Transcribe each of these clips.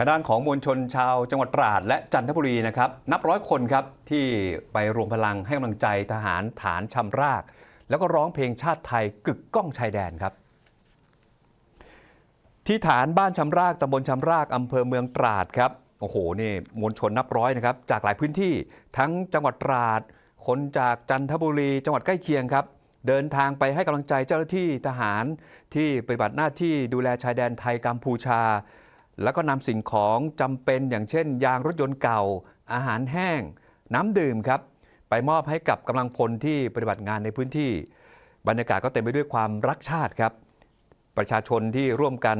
ทางด้านของมวลชนชาวจังหวัดตราดและจันทบุรีนะครับนับร้อยคนครับที่ไปรวมพลังให้กำลังใจทหารฐานชำราก แล้วก็ร้องเพลงชาติไทยกึกก้องชายแดนครับ ที่ฐานบ้านชำรากตำบลชำรากอำเภอเมืองตราดครับโอ้โหนี่มวลชนนับร้อยนะครับจากหลายพื้นที่ทั้งจังหวัดตราด คนจากจันทบุรี จังหวัดใกล้เคียงครับเดินทางไปให้กำลังใจเจ้าหน้าที่ทหารที่ปฏิบัติหน้าที่ดูแลชายแดนไทยกัมพูชา แล้วก็นำสิ่งของจำเป็นอย่างเช่น ยางรถยนต์เก่า อาหารแห้ง น้ำดื่มครับ ไปมอบให้กับกำลังพลที่ปฏิบัติงานในพื้นที่ บรรยากาศก็เต็มไปด้วยความรักชาติครับ ประชาชนที่ร่วมกัน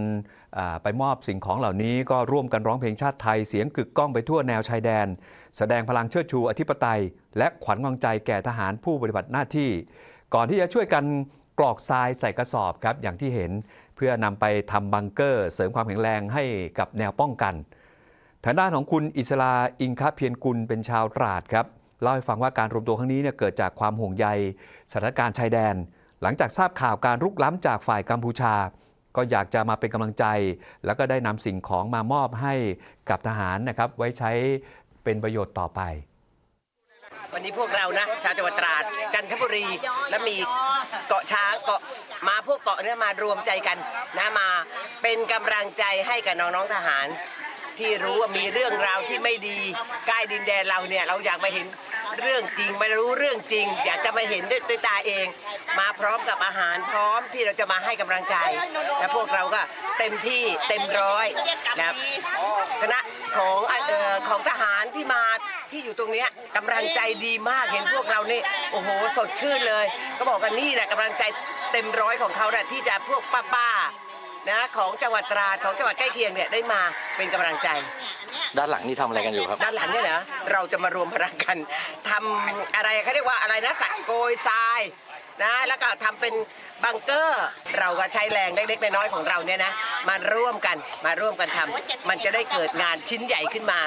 ไปมอบสิ่งของเหล่านี้ ก็ร่วมกันร้องเพลงชาติไทยเสียงกึกก้องไปทั่วแนวชายแดน แสดงพลังเชิดชูอธิปไตย และขวัญกำลังใจแก่ทหารผู้ปฏิบัติหน้าที่ ก่อนที่จะช่วยกัน กรอกทรายใส่กระสอบครับอย่างที่เห็นเพื่อนำไปทำบังเกอร์ เสริมความแข็งแรงให้กับแนวป้องกัน ทางด้านของคุณอิสลาอิงคะเพียรกุลเป็นชาวตราดครับเล่าให้ฟังว่าการรวมตัวครั้งนี้เนี่ยเกิดจากความห่วงใยสถานการณ์ชายแดน หลังจากทราบข่าวการรุกล้ำจากฝ่ายกัมพูชา ก็อยากจะมาเป็นกำลังใจ แล้วก็ได้นำสิ่งของมามอบให้กับทหารนะครับไว้ใช้เป็นประโยชน์ต่อไป วันนี้พวกเรานะชาวจังหวัดตราดจันทบุรีและมีเกาะช้างเกาะมาพวกเกาะเนี่ยมารวมใจกันนะมาเป็นกำลังใจให้กับน้องๆทหาร ที่รู้ว่ามีเรื่องราวที่ไม่ดีใกล้ดินแดนเราเนี่ยเราอยากมาเห็นเรื่องจริงมารู้เรื่องจริง อยากจะมาเห็นด้วยด้วยตาเอง มาพร้อมกับอาหารพร้อมที่เราจะมาให้กำลังใจและพวกเราก็เต็มที่เต็มร้อยนะครับคณะของเอ่อของทหารที่มา ที่อยู่ตรงเนี้ยกำลังใจดีมากเห็นพวกเรานี่โอ้โห สดชื่นเลย ก็บอกกันนี่แหละกำลังใจเต็มร้อยของเขาแหละที่จะพวกป้าๆนะของจังหวัดตราดของจังหวัดใกล้เคียงเนี่ยได้มาเป็นกำลังใจ ด้านหลังนี่ทำอะไรกันอยู่ครับ ด้านหลังเนี่ยนะเราจะมารวมพลังกันทำอะไรเขาเรียกว่าอะไรนะสักโกยทรายนะแล้วก็ทำเป็นบังเกอร์ เราก็ใช้แรงเล็กๆน้อยๆของเราเนี่ยนะมาร่วมกันมาร่วมกันทำมันจะได้เกิดงานชิ้นใหญ่ขึ้นมา